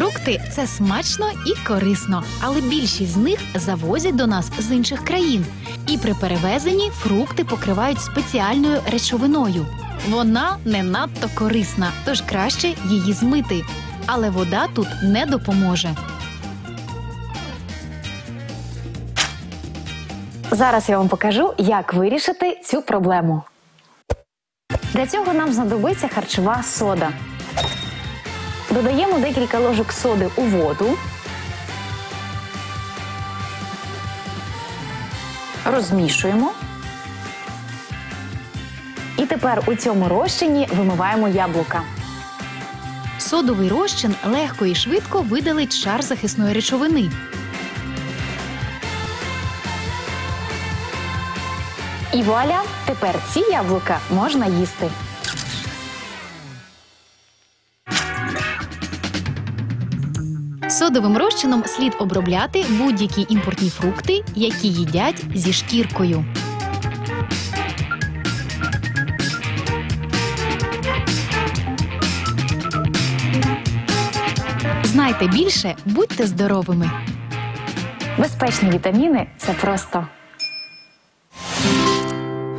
Фрукти це смачно і корисно, але більшість з них завозять до нас з інших країн. І при перевезенні фрукти покривають спеціальною речовиною. Вона не надто корисна, тож краще її змити. Але вода тут не допоможе. Зараз я вам покажу, як вирішити цю проблему. Для цього нам знадобиться харчова сода. Додаємо декілька ложок соди у воду. Розмішуємо. І тепер у цьому розчині вимиваємо яблука. Содовий розчин легко і швидко видалить шар захисної речовини. І вуаля! Тепер ці яблука можна їсти. Содовим розчином слід обробляти будь-які імпортні фрукти, які їдять зі шкіркою. Знайте більше, будьте здоровими! Безпечні вітаміни це просто